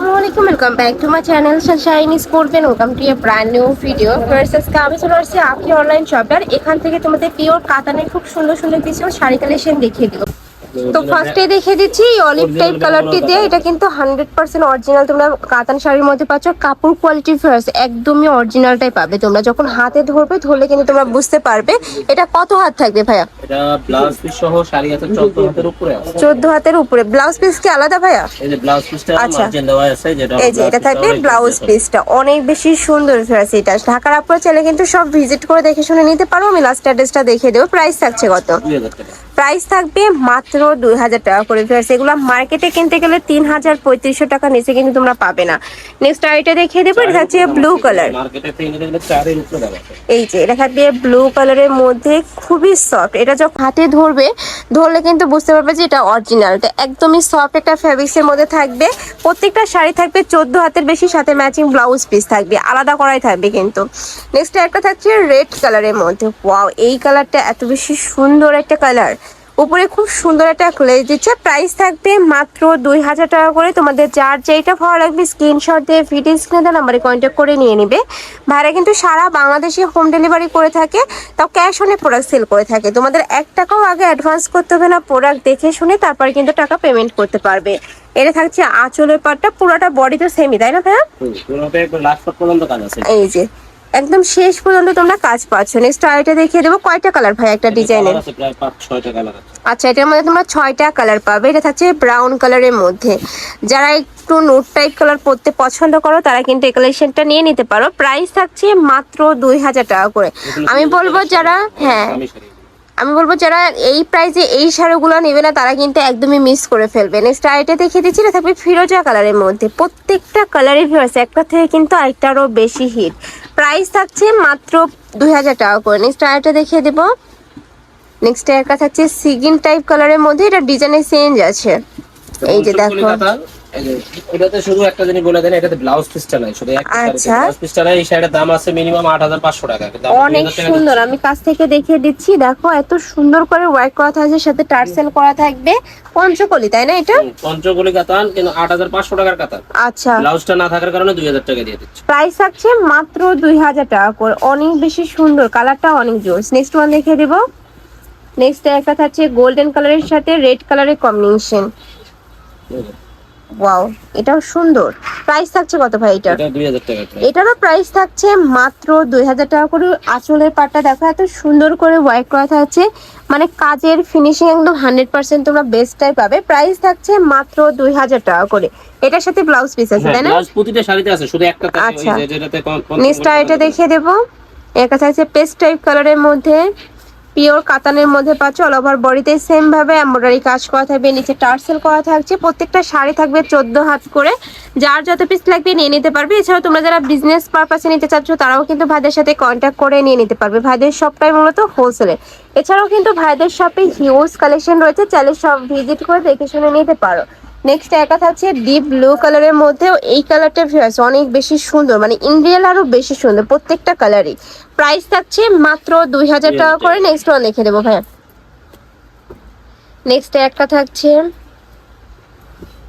আসসালামু আলাইকুম welcome back to my channel sunshine স্পোর্টবেন welcome to a brand new video first আজকে আমি চলে আসছি আপনি অনলাইন শপার এখান থেকে তোমাদের পিওর কাতানের খুব সুন্দর সুন্দর কিছু শাড়ি কালেকশন দেখিয়ে দিব। তো ফার্স্টে দেখিয়ে দিচ্ছি অলিভ টাইপ কালারটি দিয়ে এটা কিন্তু হান্ড্রেড পার্সেন্ট অরিজিনাল তোমরা কাতান শাড়ির মধ্যে পাচ্ছ কাপড় কোয়ালিটি ফার্স্ট একদমই অরিজিনালটাই পাবে। তোমরা যখন হাতে ধরবে ধরলে কিন্তু তোমরা বুঝতে পারবে এটা কত হাত থাকবে ভাইয়া? এটা ব্লাউজ পিস সহ শাড়ি আছে 14 হাতের উপরে আছে। চোদ্দ হাতের উপরে। ব্লাউজ পিস কি আলাদা ভাইয়া? এই যে ব্লাউজ পিসটা আচ্ছা। মার্জিন দেওয়া আছে যেটা এই যে এটা থাকবে ব্লাউজ পিসটা অনেক বেশি সুন্দর ফ্রেস এটা। ঢাকার আপনার চাইলে কিন্তু সব ভিজিট করে দেখে শুনে নিতে পারো। আমি লাস্ট অ্যাড্রেসটা দেখিয়ে দেবো। প্রাইস থাকছে কত? 2000 টাকা। প্রাইস থাকবে মাত্র দুই হাজার টাকা করে ফ্রেস এগুলো মার্কেটে কিনতে গেলে তিন হাজার পঁয়ত্রিশশো টাকা নিচে কিন্তু তোমরা পাবে না। নেক্সট আইটা দেখিয়ে দেবো এটা থাকছে ব্লু কালার এই যে এটা থাকবে ব্লু কালারের মধ্যে খুবই সফট এটা যখন হাতে ধরবে ধরলে কিন্তু বুঝতে পারবে যে এটা অরিজিনাল এটা একদমই সফট একটা ফ্যাব্রিক্সের মধ্যে থাকবে। প্রত্যেকটা শাড়ি থাকবে চোদ্দ হাতের বেশি সাথে ম্যাচিং ব্লাউজ পিস থাকবে। আলাদা করাই থাকবে কিন্তু। নেক্সট একটা থাকছে রেড কালারের মধ্যে। ওয়াও এই কালারটা এত বেশি সুন্দর একটা কালার উপরে খুব সুন্দর একটা ক্লেজ দিচ্ছে। প্রাইস থাকবে মাত্র দুই হাজার টাকা করে। তোমাদের যার যেইটা ভালো লাগবে স্ক্রিনশট দিয়ে ভিডিও স্ক্রিনে দেওয়া নাম্বারে কন্ট্যাক্ট করে নিয়ে নিবে। ভাইরা কিন্তু সারা বাংলাদেশে হোম ডেলিভারি করে থাকে তাও ক্যাশ অনে প্রোডাক্ট সেল করে থাকে। তোমাদের এক টাকাও আগে অ্যাডভান্স করতে হবে না প্রোডাক্ট দেখে শুনে তারপরে কিন্তু টাকা পেমেন্ট করতে পারবে। এটা থাকছে আঁচলের পাটটা পুরোটা বডি তো সেমই তাই না ভাইয়া? এই যে একদম শেষ পর্যন্ত তোমরা কাজ পাচ্ছ। নেক্সট আইটা দেখিয়ে দেবো কয়টা কালার ভাই একটা ডিজাইনের আছে প্রায় 5 6 টাকা লাগা আচ্ছা এটার মধ্যে তোমরা ছয়টা কালার পাবে। এটা থাকছে ব্রাউন কালারের মধ্যে। যারা একটু নোট টাইপ কালার পরতে পছন্দ করো তারা কিন্তু এই কালেকশনটা নিয়ে নিতে পারো। প্রাইস থাকছে মাত্র দুই হাজার টাকা করে। আমি বলব যারা হ্যাঁ। আমি বলব যারা এই প্রাইসে এই শাড়িগুলো নেবে না তারা কিন্তু একদমই মিস করে ফেলবে। নেক্সট আইটা দেখিয়ে দিচ্ছি এটা থাকবে ফিরোজা কালারের মধ্যে। প্রত্যেকটা কালারের ভিউয়ার্স একটা থেকে কিন্তু আরেকটা আরও বেশি হিট প্রাইস থাকছে মাত্র দুই হাজার টাকা করে। নেক্সট আইটা দেখিয়ে দেবো। নেক্সট একটা থাকছে সিগিন টাইপ কালারের মধ্যে এটা ডিজাইনের চেঞ্জ আছে। এই যে দেখো। এটাতে শুধু একটা জিনিস বলে দেন এটাতে ব্লাউজ পিসটা নাই শুধু একটা আচ্ছা। ব্লাউজ পিসটা নাই এই শাড়ির দাম আছে মিনিমাম 8500 টাকা। অনেক সুন্দর। আমি কাছ থেকে দেখিয়ে দিচ্ছি দেখো এত সুন্দর করে ওয়ার্ক করা থাকছে সাথে টার্সেল করা থাকবে। পঞ্চকলি তাই না এটা? হুম, পঞ্চগলি কাতান কিন্তু 8500 টাকার কাতান। আচ্ছা। ব্লাউজটা না থাকার কারণে 2000 টাকা দিয়ে দিচ্ছি। প্রাইস আছে মাত্র দুই হাজার টাকা করে। অনেক বেশি সুন্দর কালারটা অনেক জোস। নেক্সট ওয়ান দেখিয়ে দেবো। নেক্সট একটা থাকছে গোল্ডেন কালারের সাথে রেড কালারের কম্বিনেশন ওয়াও এটাও সুন্দর। প্রাইস থাকছে কত ভাই এটার? এটা 2000 টাকা এটারও প্রাইস থাকছে মাত্র দুই হাজার টাকা করে। আঁচলের পাটটা দেখো এত সুন্দর করে ওয়ার্ক করা থাকছে মানে কাজের ফিনিশিং একদম হান্ড্রেড পার্সেন্ট তোমরা বেস্টটাই পাবে। প্রাইস থাকছে মাত্র দুই হাজার টাকা করে। এটার সাথে ব্লাউজ পিস আছে তাই না? প্রতিটা শাড়িতে আছে শুধু একটা আচ্ছা। নেক্সটটা এটা দেখিয়ে দেবো। একটা থাকছে পেস্ট টাইপ কালারের মধ্যে। পিওর কাতানের মধ্যে পাচ্ছ অল ওভার বডিতে সেম ভাবে এমব্রয়ডারি কাজ করা থাকবে, নিচে টার্সেল করা থাকছে, প্রত্যেকটা শাড়ি থাকবে চোদ্দ হাত করে। যার যত পিস লাগবে নিয়ে নিতে পারবে। এছাড়াও তোমরা যারা বিজনেস পারপাসে নিতে চাচ্ছ, তারাও কিন্তু ভাইদের সাথে কন্ট্যাক্ট করে নিয়ে নিতে পারবে। ভাইদের শপটাই মূলত হোলসেলে এছাড়াও কিন্তু ভাইদের শপে হিউজ কালেকশন রয়েছে। চাইলে সব ভিজিট করে দেখে শুনে নিতে পারো। নেক্সট একা থাকছে ডিপ ব্লু কালারের মধ্যেও এই কালারটা ভিউয়ার্স অনেক বেশি সুন্দর। মানে ইন্ডিয়াল আরও বেশি সুন্দর প্রত্যেকটা কালারই প্রাইস থাকছে মাত্র দুই হাজার টাকা করে। নেক্সট ওয়ান দেখে দেবো ভাইয়া। নেক্সট একটা থাকছে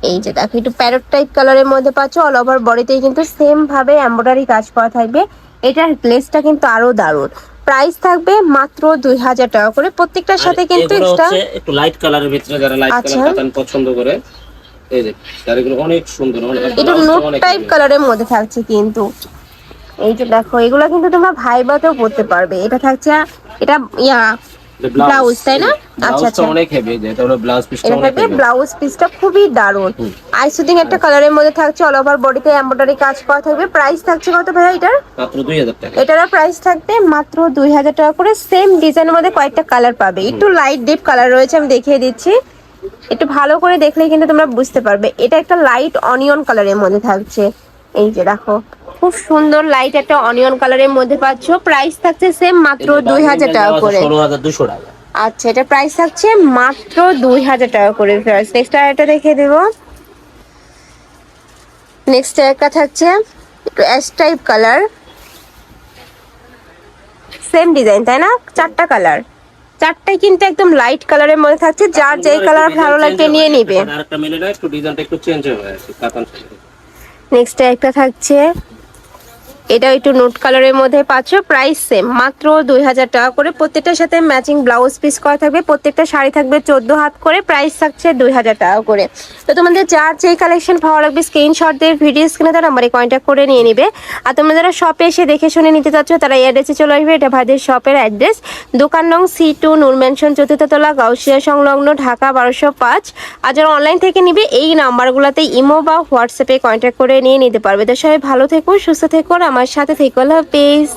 এই যে দেখো একটু প্যারট টাইপ কালারের মধ্যে পাচ্ছ অল ওভার বডিতেই কিন্তু সেম ভাবে এমব্রয়ডারি কাজ করা থাকবে। এটার গ্লেসটা কিন্তু আরও দারুণ। প্রাইস থাকবে মাত্র দুই হাজার টাকা করে। প্রত্যেকটার সাথে কিন্তু এক্সট্রা একটু লাইট কালারের ভিতরে যারা লাইট আচ্ছা। কালার পছন্দ করে। এই যে শাড়িগুলো অনেক সুন্দর অনেক এটা নোট টাইপ কালারের মধ্যে থাকছে কিন্তু। এই যে দেখো এগুলো কিন্তু তোমরা ভাইবাতেও পড়তে পারবে। এটা থাকছে এটা ইয়া ব্লাউজ, তাই না? আচ্ছা, আচ্ছা। অনেক হেভি যে হলো ব্লাউজ পিসটা অনেক থাকবে ব্লাউজ পিসটা খুবই দারুণ। হুম। আইসুদিং একটা কালারের মধ্যে থাকছে অল ওভার বডিতে এমব্রয়ডারি কাজ করা থাকবে। প্রাইস থাকছে কত ভাইয়া এটার? মাত্র 2000 টাকা। এটারও প্রাইস থাকবে মাত্র দুই হাজার টাকা করে। সেম ডিজাইনের মধ্যে কয়েকটা কালার পাবে। একটু লাইট ডিপ কালার রয়েছে আমি দেখিয়ে দিচ্ছি। একটু ভালো করে দেখলে কিন্তু তোমরা বুঝতে পারবে। এটা একটা লাইট অনিয়ন কালারের মধ্যে থাকছে। এই যে দেখো খুব সুন্দর লাইট একটা অনিয়ন কালারের মধ্যে পাচ্ছ। প্রাইস থাকছে সেম মাত্র দুই হাজার টাকা করে। আচ্ছা এটা প্রাইস থাকছে মাত্র দুই হাজার টাকা করে। নেক্সট আর একটা দেখে দেবো। নেক্সট একটা থাকছে একটু ash type colour same design তাই না? চারটা কালার চারটাই কিন্তু একদম লাইট কালারের মধ্যে থাকছে যার যেই কালার ভালো লাগবে নিয়ে নিবে। আরেকটা মিলে না একটু ডিজাইনটা একটু চেঞ্জ হয়ে আছে কাতান। নেক্সট একটা থাকছে এটা একটু নোট কালারের মধ্যে পাচ্ছ। প্রাইস সেম মাত্র দুই হাজার টাকা করে। প্রত্যেকটার সাথে ম্যাচিং ব্লাউজ পিস করা থাকবে। প্রত্যেকটা শাড়ি থাকবে চোদ্দ হাত করে। প্রাইস থাকছে দুই হাজার টাকা করে। তো তোমাদের যার যেই কালেকশন ভালো লাগবে স্ক্রিনশট দিয়ে ভিডিও স্ক্রিনে তার নাম্বারে কন্ট্যাক্ট করে নিয়ে নিবে। আর তোমরা যারা শপে এসে দেখে শুনে নিতে চাচ্ছ, তারা এই অ্যাড্রেসে চলে আসবে। এটা ভাইদের শপের অ্যাড্রেস দোকান নং সি টু নূর ম্যানশন চতুর্থ তলা, গাউসিয়া সংলগ্ন, ঢাকা বারোশো পাঁচ। আর যারা অনলাইন থেকে নিবে, এই নাম্বারগুলোতে ইমো বা হোয়াটসঅ্যাপে কন্ট্যাক্ট করে নিয়ে নিতে পারবে। তো সবাই ভালো থেকো, সুস্থ থেকো, আর আমার সাথে থেকো আল্লাহ হাফেজ